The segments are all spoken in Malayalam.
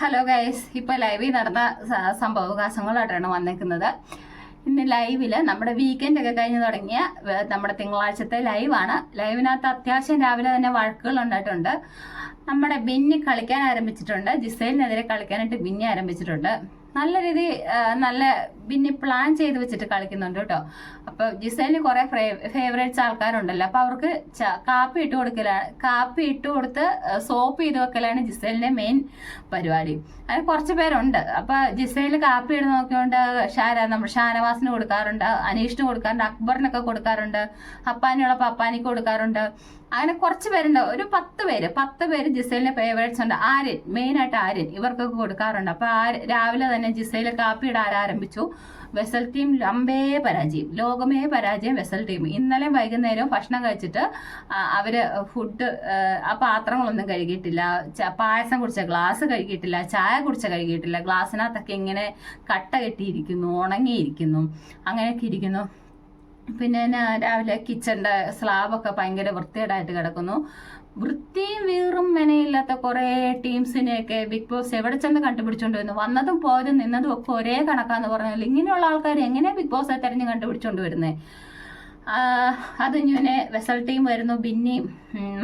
ഹലോ ഗൈസ് ഇപ്പോൾ ലൈവിൽ നടന്ന സംഭവകാശങ്ങളായിട്ടാണ് വന്നേക്കുന്നത്. ഇന്ന് ലൈവിൽ നമ്മുടെ വീക്കെൻഡ് ഒക്കെ കഴിഞ്ഞ് തുടങ്ങിയ നമ്മുടെ തിങ്കളാഴ്ചത്തെ ലൈവാണ് ലൈവിനകത്ത് അത്യാവശ്യം രാവിലെ തന്നെ വഴക്കുകൾ ഉണ്ടായിട്ടുണ്ട്. നമ്മുടെ ബിന്നി കളിക്കാൻ ആരംഭിച്ചിട്ടുണ്ട്. ജിസൈലിനെതിരെ കളിക്കാനായിട്ട് ബിന്നി ആരംഭിച്ചിട്ടുണ്ട്. നല്ല രീതി നല്ല ബിന്നി പ്ലാൻ ചെയ്ത് വെച്ചിട്ട് കളിക്കുന്നുണ്ട് കേട്ടോ. അപ്പൊ ജിസൈലിന് കുറെ ഫേവറേറ്റ്സ് ആൾക്കാരുണ്ടല്ലോ. അപ്പൊ അവർക്ക് കാപ്പി ഇട്ട് കൊടുക്കലാണ് കാപ്പി ഇട്ട് കൊടുത്ത് സോപ്പ് ചെയ്ത് വെക്കലാണ് ജിസൈലിന്റെ മെയിൻ പരിപാടി. അതിന് കുറച്ച് പേരുണ്ട്. അപ്പൊ ജിസൈൽ കാപ്പി ഇട്ട് നോക്കിയോണ്ട് ഷാര നമ്മുടെ ഷാനവാസിന് കൊടുക്കാറുണ്ട് അനീഷിന് കൊടുക്കാറുണ്ട് അക്ബറിനൊക്കെ കൊടുക്കാറുണ്ട് അപ്പാനുള്ള പപ്പാനിക്ക് കൊടുക്കാറുണ്ട്. അങ്ങനെ കുറച്ച് പേരുണ്ട്. ഒരു പത്ത് പേര് പത്ത് പേര് ജിസൈലിന്റെ ഫേവറേറ്റ്സ് ഉണ്ട്. ആര്യൻ മെയിൻ ആയിട്ട് ആര്യൻ ഇവർക്കൊക്കെ കൊടുക്കാറുണ്ട്. അപ്പൊ ആര് രാവിലെ തന്നെ ജിസൈൽ കാപ്പി ഇടാൻ ആരംഭിച്ചു. വെസൽ ടീം ലംബേ പരാജയം ലോകമേ പരാജയം വെസൽ ടീം. ഇന്നലെ വൈകുന്നേരം ഭക്ഷണം കഴിച്ചിട്ട് അവർ ഫുഡ് ആ പാത്രങ്ങളൊന്നും കഴുകിയിട്ടില്ല. പായസം കുടിച്ച ഗ്ലാസ് കഴുകിയിട്ടില്ല ചായ കുടിച്ച കഴുകിയിട്ടില്ല. ഗ്ലാസ്സിനകത്തൊക്കെ ഇങ്ങനെ കട്ട കെട്ടിയിരിക്കുന്നു ഉണങ്ങിയിരിക്കുന്നു അങ്ങനെയൊക്കെ ഇരിക്കുന്നു. പിന്നെ രാവിലെ കിച്ചണിന്റെ സ്ലാബൊക്കെ ഭയങ്കര വൃത്തികേടായിട്ട് കിടക്കുന്നു. വൃത്തിയും വീറും മെനയില്ലാത്ത കുറേ ടീംസിനെയൊക്കെ ബിഗ് ബോസ് എവിടെ ചെന്ന് കണ്ടുപിടിച്ചോണ്ട് വരുന്നു? വന്നതും പോയതും നിന്നതും ഒക്കെ ഒരേ കണക്കാന്ന് പറഞ്ഞാൽ ഇങ്ങനെയുള്ള ആൾക്കാർ എങ്ങനെ ബിഗ് ബോസ് തെരഞ്ഞു കണ്ടുപിടിച്ചോണ്ട് വരുന്നത് അത് ഇങ്ങനെ വെസൽ ടീം വരുന്നു. ബിന്നി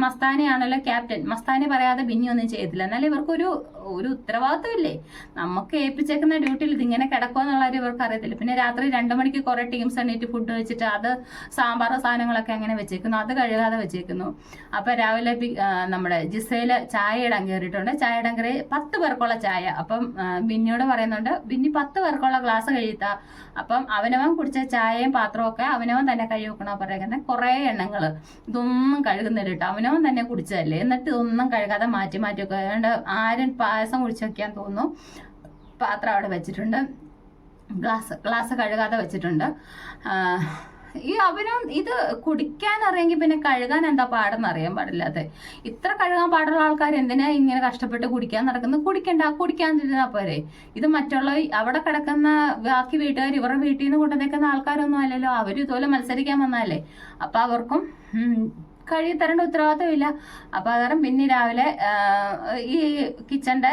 മസ്താനെയാണല്ലോ ക്യാപ്റ്റൻ. മസ്താനി പറയാതെ ബിന്നി ഒന്നും ചെയ്തില്ല. എന്നാലും ഇവർക്കൊരു ഒരു ഉത്തരവാദിത്വം ഇല്ലേ നമുക്ക് ഏൽപ്പിച്ചേക്കുന്ന ഡ്യൂട്ടിയിൽ ഇതിങ്ങനെ കാര്യം ഇവർക്ക് അറിയത്തില്ല. പിന്നെ രാത്രി രണ്ടു മണിക്ക് കുറെ ടീംസ് എണ്ണീറ്റ് ഫുഡ് വെച്ചിട്ട് അത് സാമ്പാർ സാധനങ്ങളൊക്കെ അങ്ങനെ വെച്ചേക്കുന്നു. അത് കഴുകാതെ വെച്ചേക്കുന്നു. അപ്പൊ രാവിലെ നമ്മുടെ ജിസയിൽ ചായ ഇടാൻ കയറിയിട്ടുണ്ട് ചായ ഇടാൻ കയറി പത്ത് പേർക്കുള്ള ചായ. അപ്പം ബിന്നിയോട് പറയുന്നുണ്ട് ബിന്നി പത്ത് പേർക്കുള്ള ഗ്ലാസ് കഴിയുത്ത അപ്പം അവനവൻ കുടിച്ച ചായയും പാത്രവും ഒക്കെ അവനവൻ തന്നെ കഴുകി പറയുന്നത് കുറേ എണ്ണങ്ങൾ ഇതൊന്നും കഴുകുന്നില്ല കേട്ടോ. അവനവൻ തന്നെ കുടിച്ചതല്ലേ. എന്നിട്ട് ഇതൊന്നും കഴുകാതെ മാറ്റി മാറ്റി വെക്കുക അതുകൊണ്ട് ആരും പായസം ഒഴിച്ചു വെക്കാൻ തോന്നുന്നു. പാത്രം അവിടെ വെച്ചിട്ടുണ്ട്. ഗ്ലാസ് ഗ്ലാസ് കഴുകാതെ വെച്ചിട്ടുണ്ട്. ഈ അവനും ഇത് കുടിക്കാൻ അറിയെങ്കിൽ പിന്നെ കഴുകാൻ എന്താ പാടെന്ന് അറിയാൻ പാടില്ലാതെ ഇത്ര കഴുകാൻ പാടുള്ള ആൾക്കാർ എന്തിനാ ഇങ്ങനെ കഷ്ടപ്പെട്ട് കുടിക്കാൻ നടക്കുന്നത്? കുടിക്കണ്ട കുടിക്കാൻ കുടിക്കാതിരുന്നാ പോരെ. ഇത് മറ്റുള്ള അവിടെ കിടക്കുന്ന ബാക്കി വീട്ടുകാർ ഇവരുടെ വീട്ടിൽ നിന്ന് കൊണ്ടുവന്നേക്കുന്ന ആൾക്കാരൊന്നും അല്ലല്ലോ. അവരും ഇതുപോലെ മത്സരിക്കാൻ വന്നാലേ. അപ്പൊ അവർക്കും കഴുകി തരേണ്ട ഉത്തരവാദിത്തമില്ല അപ്പൊ അതാരം പിന്നെ രാവിലെ ഈ കിച്ചന്റെ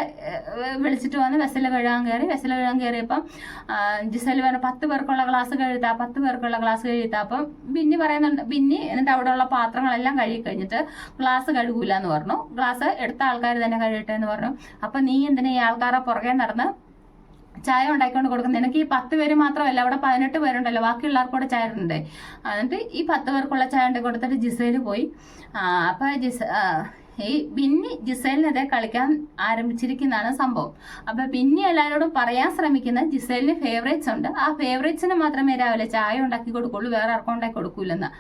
വിളിച്ചിട്ട് വന്ന് വെസൽ കഴുകാൻ കയറി. വെസൽ കഴുകാൻ കയറിയപ്പം ജിസൽ പറഞ്ഞ പത്ത് പേർക്കുള്ള ഗ്ലാസ് കഴുകുത്താ പത്ത് പേർക്കുള്ള ഗ്ലാസ് കഴുകുത്താ. അപ്പം ബിന്നി പറയുന്നുണ്ട് ബിന്നി എന്നിട്ട് അവിടെയുള്ള പാത്രങ്ങളെല്ലാം കഴുകി കഴിഞ്ഞിട്ട് ഗ്ലാസ് കഴുകൂല എന്ന് പറഞ്ഞു. ഗ്ലാസ് എടുത്ത ആൾക്കാർ തന്നെ കഴുകട്ടെ എന്ന് പറഞ്ഞു. അപ്പൊ നീ എന്തിനാ ഈ ആൾക്കാരെ പുറകെ നടന്ന് ചായ ഉണ്ടാക്കിക്കൊണ്ട് കൊടുക്കുന്നത്. എനിക്ക് ഈ പത്ത് പേര് മാത്രമല്ല അവിടെ പതിനെട്ട് പേരുണ്ടല്ലോ ബാക്കിയുള്ളവർക്ക് കൂടെ ചായ ഉണ്ട് എന്നിട്ട് ഈ പത്ത് പേർക്കുള്ള ചായ ഉണ്ടാക്കി കൊടുത്തിട്ട് ജിസയിൽ പോയി. അപ്പോൾ അപ്പൊ ജിസ ഈ ബിന്നി ജിസേലിനെതിരെ കളിക്കാൻ ആരംഭിച്ചിരിക്കുന്നതാണ് സംഭവം. അപ്പൊ ബിന്നി എല്ലാവരോടും പറയാൻ ശ്രമിക്കുന്ന ജിസേലിന് ഫേവറേറ്റ്സ് ഉണ്ട്. ആ ഫേവറേറ്റ്സിന് മാത്രമേ രാവിലെ ചായ ഉണ്ടാക്കി കൊടുക്കുള്ളൂ. വേറെ ആർക്കും ഉണ്ടാക്കി കൊടുക്കൂലെന്ന്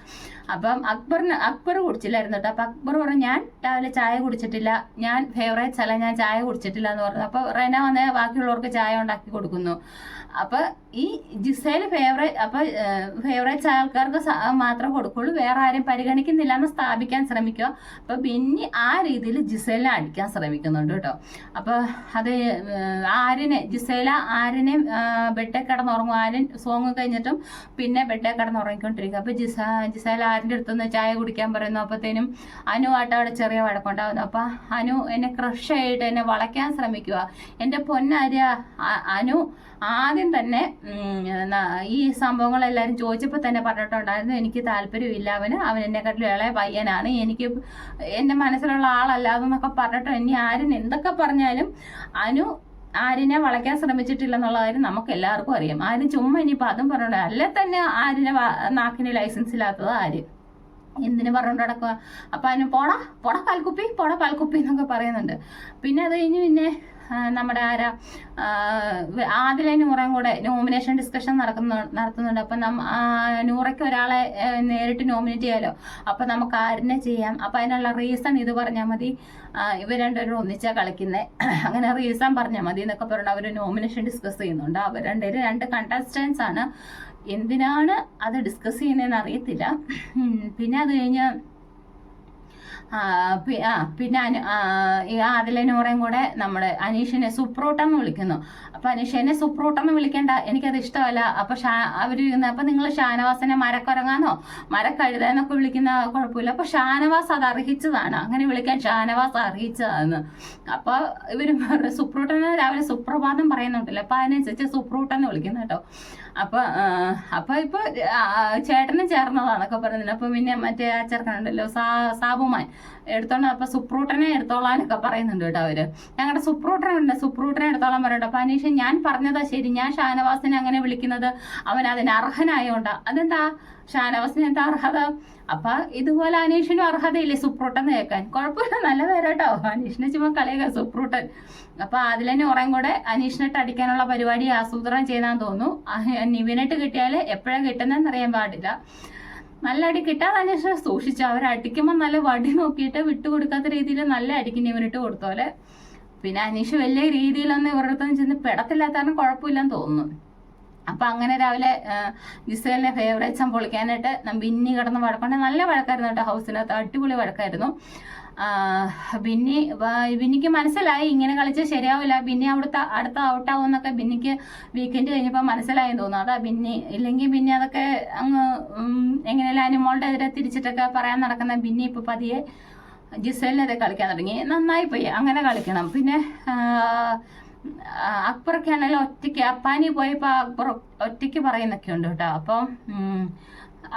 അപ്പം അക്ബറിന് അക്ബർ കുടിച്ചില്ലായിരുന്നു കേട്ടോ. അപ്പൊ അക്ബർ പറഞ്ഞു ഞാൻ രാവിലെ ചായ കുടിച്ചിട്ടില്ല. ഞാൻ ഫേവറേറ്റ്സ് അല്ല. ഞാൻ ചായ കുടിച്ചിട്ടില്ല എന്ന് പറഞ്ഞു. അപ്പൊ റെന വന്ന് ബാക്കിയുള്ളവർക്ക് ചായ ഉണ്ടാക്കി കൊടുക്കുന്നു. അപ്പൊ ഈ ജിസേൽ ഫേവറേറ്റ് അപ്പൊ ഫേവറേറ്റ്സ് ആൾക്കാർക്ക് മാത്രം കൊടുക്കുള്ളൂ. വേറെ ആരും പരിഗണിക്കുന്നില്ല എന്ന് സ്ഥാപിക്കാൻ ശ്രമിക്കുക. അപ്പൊ ബിന്നി ആ രീതിയിൽ ജിസേല അടിക്കാൻ ശ്രമിക്കുന്നുണ്ട് കേട്ടോ. അപ്പൊ അത് ആരിനെ ജിസേല ആര്യനെ ബെഡേ കിടന്നുറങ്ങും. ആര്യൻ സോങ് കഴിഞ്ഞിട്ടും പിന്നെ ബെഡേ കിടന്നുറങ്ങിക്കൊണ്ടിരിക്കും. അപ്പൊ ജിസ ജിസേല ആരിന്റെ അടുത്തുനിന്ന് ചായ കുടിക്കാൻ പറയുന്നു. അപ്പത്തേനും അനു ആട്ട അവിടെ ചെറിയ വഴക്കുണ്ടാവുന്നു. അപ്പൊ അനു എന്നെ ക്രഷ് ആയിട്ട് എന്നെ വളയ്ക്കാൻ ശ്രമിക്കുക എന്റെ പൊന്നാര്യ അനു ആദ്യം തന്നെ ഈ സംഭവങ്ങളെല്ലാവരും ചോദിച്ചപ്പോൾ തന്നെ പറഞ്ഞിട്ടുണ്ടായിരുന്നു എനിക്ക് താല്പര്യമില്ല അവന്. അവൻ എന്നെക്കാട്ടിലും ഇളയ പയ്യനാണ്. എനിക്ക് എന്റെ മനസ്സിലുള്ള ആളല്ല അതെന്നൊക്കെ പറഞ്ഞിട്ട് ഇനി ആരും എന്തൊക്കെ പറഞ്ഞാലും അനു ആരിനെ വളയ്ക്കാൻ ശ്രമിച്ചിട്ടില്ലെന്നുള്ള കാര്യം നമുക്ക് എല്ലാവർക്കും അറിയാം. ആരും ചുമ്മാ ഇനിയിപ്പോൾ അതും പറഞ്ഞോണ്ട് അല്ലെ തന്നെ ആരിനെ നാക്കിന് ലൈസൻസ് ഇല്ലാത്തത് ആര്? എന്തിനു പറഞ്ഞുകൊണ്ട് നടക്കുക അപ്പം അതിന് പോടാ പോടാ പാൽക്കുപ്പി പോടാ പാൽക്കുപ്പി എന്നൊക്കെ പറയുന്നുണ്ട്. പിന്നെ അത് കഴിഞ്ഞ് പിന്നെ നമ്മുടെ ആരാ? ആദിലെ നൂറയും കൂടെ നോമിനേഷൻ ഡിസ്കഷൻ നടക്കുന്ന നടത്തുന്നുണ്ട്. അപ്പം നൂറയ്ക്ക് ഒരാളെ നേരിട്ട് നോമിനേറ്റ് ചെയ്യാലോ? അപ്പം നമുക്ക് ആരിനെ ചെയ്യാം? അപ്പം അതിനുള്ള റീസൺ ഇത് പറഞ്ഞാൽ മതി. ഇവർ രണ്ടുപേരും ഒന്നിച്ചാ കളിക്കുന്നത് അങ്ങനെ റീസൺ പറഞ്ഞാൽ മതി എന്നൊക്കെ പറഞ്ഞു അവർ നോമിനേഷൻ ഡിസ്കസ് ചെയ്യുന്നുണ്ട്. അവർ രണ്ടുപേരും രണ്ട് കണ്ടസ്റ്റൻസ് ആണ്. എന്തിനാണ് അത് ഡിസ്കസ് ചെയ്യുന്നതെന്ന് അറിയത്തില്ല. പിന്നെ അത് കഴിഞ്ഞ് ആ, പി- ആ പിന്നെ ഈ ആദില നൂറയും കൂടെ നമ്മൾ അനീഷിനെ സുപ്രൂട്ടെന്ന് വിളിക്കുന്നു. അപ്പൊ അനീഷ് എന്നെ സുപ്രൂട്ടെന്ന് വിളിക്കേണ്ട എനിക്കത് ഇഷ്ടമല്ല. അപ്പൊ ഷാ അപ്പൊ നിങ്ങൾ ഷാനവാസിനെ മരക്കുരങ്ങാന്നോ? മരക്കഴുതെന്നൊക്കെ വിളിക്കുന്ന കുഴപ്പമില്ല. അപ്പൊ ഷാനവാസ് അത് അർഹിച്ചതാണ്. അങ്ങനെ വിളിക്കാൻ ഷാനവാസ് അർഹിച്ചതാണ് അപ്പൊ ഇവർ പറഞ്ഞു, സുപ്രൂട്ടനെ രാവിലെ സുപ്രഭാതം പറയുന്നുണ്ടല്ലോ. അപ്പൊ അതിനനുസരിച്ച് സുപ്രൂട്ടെന്ന് വിളിക്കുന്നു കേട്ടോ. അപ്പൊ അപ്പൊ ഇപ്പൊ ചേട്ടന് ചേർന്നതാന്നൊക്കെ പറയുന്നില്ല അപ്പൊ പിന്നെ മറ്റേ ആ ചെറുക്കനുണ്ടല്ലോ സാബുമാൻ. എടുത്തോണ്ട് അപ്പൊ സുപ്രൂട്ടനെ എടുത്തോളാനൊക്കെ പറയുന്നുണ്ട് കേട്ടോ അവർ. ഞങ്ങളുടെ സുപ്രൂട്ടനുണ്ട്. സുപ്രൂട്ടനെ എടുത്തോളാൻ പറയുന്നുണ്ട് അപ്പൊ അനീഷ് ഞാൻ പറഞ്ഞതാ ശരി. ഞാൻ ഷാനവാസിനെ അങ്ങനെ വിളിക്കുന്നത് അവൻ അതിന് അർഹനായോണ്ടാ. അതെന്താ? ഷാനവാസിന് എന്താ അർഹത? അപ്പൊ ഇതുപോലെ അനീഷിനും അർഹതയില്ലേ? സുപ്രൂട്ടൻ കേൾക്കാൻ. കുഴപ്പമില്ല നല്ല പേരാട്ടോ. അനീഷിനെ ചുമ്മാ കളിയാക്കാം സുപ്രൂട്ടൻ. അപ്പൊ അതിലെന്നെ ഉറയും കൂടെ അനീഷിനിട്ട് അടിക്കാനുള്ള പരിപാടി ആസൂത്രണം ചെയ്താന്ന് തോന്നുന്നു. നിവിനെട്ട് നിവിനിട്ട് കിട്ടിയാൽ എപ്പോഴാ കിട്ടുന്നതെന്ന് അറിയാൻ പാടില്ല. നല്ല അടി കിട്ടാതെ അന്വേഷണം സൂക്ഷിച്ചു. അവർ അടിക്കുമ്പോൾ നല്ല വടി നോക്കിയിട്ട് വിട്ടുകൊടുക്കാത്ത രീതിയിൽ നല്ല അടിക്ക് നിവിനിട്ട് കൊടുത്തോലെ. പിന്നെ അനീഷ് വലിയ രീതിയിലൊന്നും ഇവരുടെ അടുത്തൊന്നും ചെന്ന് പെടത്തില്ലാത്ത കാരണം കുഴപ്പമില്ലെന്ന് തോന്നുന്നു. അപ്പൊ അങ്ങനെ രാവിലെ ജിസേലിനെ ഫേവറേറ്റ്സം പൊളിക്കാനായിട്ട് ബിന്നി കിടന്ന് വഴക്കൊണ്ട് നല്ല വഴക്കായിരുന്നു കേട്ടോ ഹൗസിനകത്ത് അടിപൊളി വഴക്കായിരുന്നു. ബിന്നി ബിന്നിക്ക് മനസ്സിലായി ഇങ്ങനെ കളിച്ചാൽ ശരിയാവില്ല. ബിന്നി അവിടുത്തെ അടുത്ത ഔട്ടാവും എന്നൊക്കെ ബിന്നിക്ക് വീക്കെൻഡ് കഴിഞ്ഞപ്പോൾ മനസ്സിലായെന്ന് തോന്നുന്നു. അതാ ബിന്നി. ഇല്ലെങ്കിൽ ബിന്നി അതൊക്കെ അങ്ങ് എങ്ങനെയല്ല അനിമോളുടെ എതിരെ തിരിച്ചിട്ടൊക്കെ പറയാൻ നടക്കുന്ന ബിന്നി ഇപ്പൊ പതിയെ ജിസേലിനെതിരെ കളിക്കാൻ തുടങ്ങി. നന്നായി പോയി. അങ്ങനെ കളിക്കണം. പിന്നെ അക്ബറൊക്കെ ആണെങ്കിലും ഒറ്റയ്ക്ക് അപ്പാനി പോയപ്പോൾ അക്ബർ ഒറ്റയ്ക്ക് പറയുന്നൊക്കെ ഉണ്ട് കേട്ടോ. അപ്പം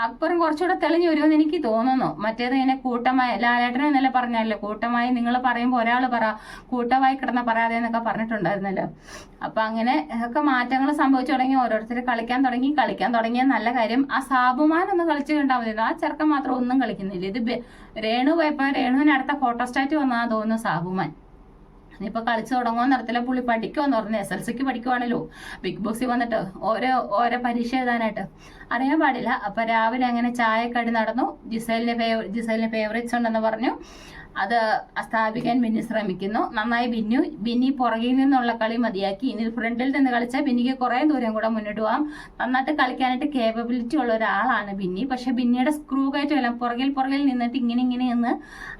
അക്ബറും കുറച്ചുകൂടെ തെളിഞ്ഞു വരുമെന്ന് എനിക്ക് തോന്നുന്നു. മറ്റേത് ഇങ്ങനെ കൂട്ടമായി ലാലേട്ടനെ ഇന്നലെ പറഞ്ഞല്ലോ കൂട്ടമായി നിങ്ങൾ പറയുമ്പോൾ ഒരാൾ പറ കൂട്ടമായി കിടന്ന പറയാതെ എന്നൊക്കെ പറഞ്ഞിട്ടുണ്ടായിരുന്നല്ലോ. അപ്പൊ അങ്ങനെ ഒക്കെ മാറ്റങ്ങൾ സംഭവിച്ചു തുടങ്ങി. ഓരോരുത്തർ കളിക്കാൻ തുടങ്ങി കളിക്കാൻ തുടങ്ങിയ നല്ല കാര്യം. ആ സാബുമാൻ ഒന്ന് കളിച്ചു കണ്ടാൽ മതി. ആ ചെറുക്കൻ മാത്രം ഒന്നും കളിക്കുന്നില്ല. ഇത് രേണു പോയപ്പോൾ രേണുവിന് അടുത്ത ഫോട്ടോസ്റ്റാറ്റ് വന്നാ തോന്നുന്നു സാബുമാൻ. ഇനിയിപ്പോ കളിച്ചു തുടങ്ങുമെന്ന് അറിയത്തില്ല. പുള്ളി പഠിക്കുമെന്ന് പറഞ്ഞു എസ് എൽ സിക്ക് പഠിക്കുവാണല്ലോ. ബിഗ് ബോസിൽ വന്നിട്ട് ഓരോ ഓരോ പരീക്ഷ എഴുതാനായിട്ട്. അറിയാൻ പാടില്ല. അപ്പൊ രാവിലെ അങ്ങനെ ചായക്കടി നടന്നു. ജിസേലിന്റെ ഫേവ ജിസേലിന്റെ ഫേവറേറ്റ്സ് ഉണ്ടെന്ന് പറഞ്ഞു. അത് സ്ഥാപിക്കാൻ ബിന്നി ശ്രമിക്കുന്നു. നന്നായി ബിന്നു. ബിന്നി പുറകിൽ നിന്നുള്ള കളി മതിയാക്കി. ഇനി ഫ്രണ്ടിൽ നിന്ന് കളിച്ചാൽ ബിന്നിക്ക് കുറേ ദൂരം കൂടെ മുന്നോട്ട് പോകാം നന്നായിട്ട് കളിക്കാനായിട്ട് കേപ്പബിലിറ്റി ഉള്ള ഒരാളാണ് ബിന്നി. പക്ഷെ ബിന്നിയുടെ സ്ക്രൂ എല്ലാം പുറകിൽ പുറകിൽ നിന്നിട്ട് ഇങ്ങനെ ഇങ്ങനെ നിന്ന്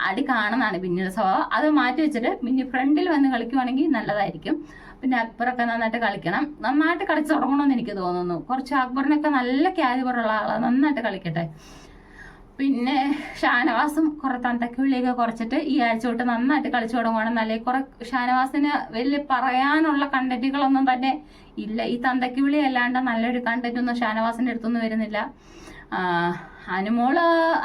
അടി കാണുന്നതാണ് ബിന്നിയുടെ സ്വഭാവം. അത് മാറ്റി വെച്ചിട്ട് ബിന്നി ഫ്രണ്ടിൽ വന്ന് കളിക്കുവാണെങ്കിൽ നല്ലതായിരിക്കും. പിന്നെ അക്ബറൊക്കെ നന്നായിട്ട് കളിക്കണം. നന്നായിട്ട് കളിച്ചു തുടങ്ങണമെന്ന് എനിക്ക് തോന്നുന്നു. കുറച്ച് അക്ബറിനൊക്കെ നല്ല ക്യാരിബറുള്ള ആളാണ് നന്നായിട്ട് കളിക്കട്ടെ. പിന്നെ ഷാനവാസും കുറെ തന്തക്കുള്ളിയൊക്കെ കുറച്ചിട്ട് ഈ ആഴ്ച തൊട്ട് നന്നായിട്ട് കളിച്ചു തുടങ്ങുവാണ്. നല്ല കുറെ ഷാനവാസിന് വലിയ പറയാനുള്ള കണ്ടന്റുകളൊന്നും തന്നെ ഇല്ല. ഈ തന്തക്കുള്ളി അല്ലാണ്ട് നല്ലൊരു കണ്ടന്റ് ഒന്നും ഷാനവാസിന്റെ അടുത്തൊന്നും വരുന്നില്ല. അനുമോൾ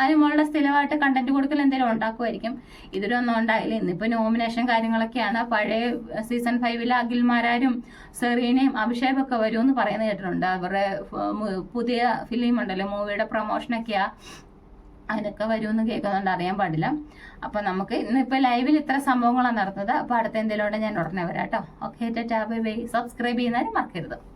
അനുമോളുടെ സ്ഥിരമായിട്ട് കണ്ടന്റ് കൊടുക്കൽ എന്തെങ്കിലും ഉണ്ടാക്കുമായിരിക്കും ഇതിലൊന്നും ഉണ്ടായില്ല. ഇന്നിപ്പോ നോമിനേഷൻ കാര്യങ്ങളൊക്കെയാണ്. പഴയ സീസൺ ഫൈവിലെ അഖിൽമാരാരും സെറീനയും അഭിഷേക് ഒക്കെ വരുമെന്ന് പറയുന്നത് കേട്ടിട്ടുണ്ട്. അവരുടെ പുതിയ ഫിലിം ഉണ്ടല്ലോ മൂവിയുടെ പ്രൊമോഷനൊക്കെയാ അതിനൊക്കെ വരുമെന്ന് കേൾക്കുന്നുണ്ട്. അറിയാൻ പാടില്ല. അപ്പൊ നമുക്ക് ഇന്നിപ്പോ ലൈവിൽ ഇത്ര സംഭവങ്ങളാണ് നടന്നത്. അപ്പൊ അടുത്ത എന്തെങ്കിലും ഞാൻ ഉടനെ വരാം കേട്ടോ. ഓക്കെ ബൈ ബൈ സബ്സ്ക്രൈബ് ചെയ്യുന്നവരും മറക്കരുത്.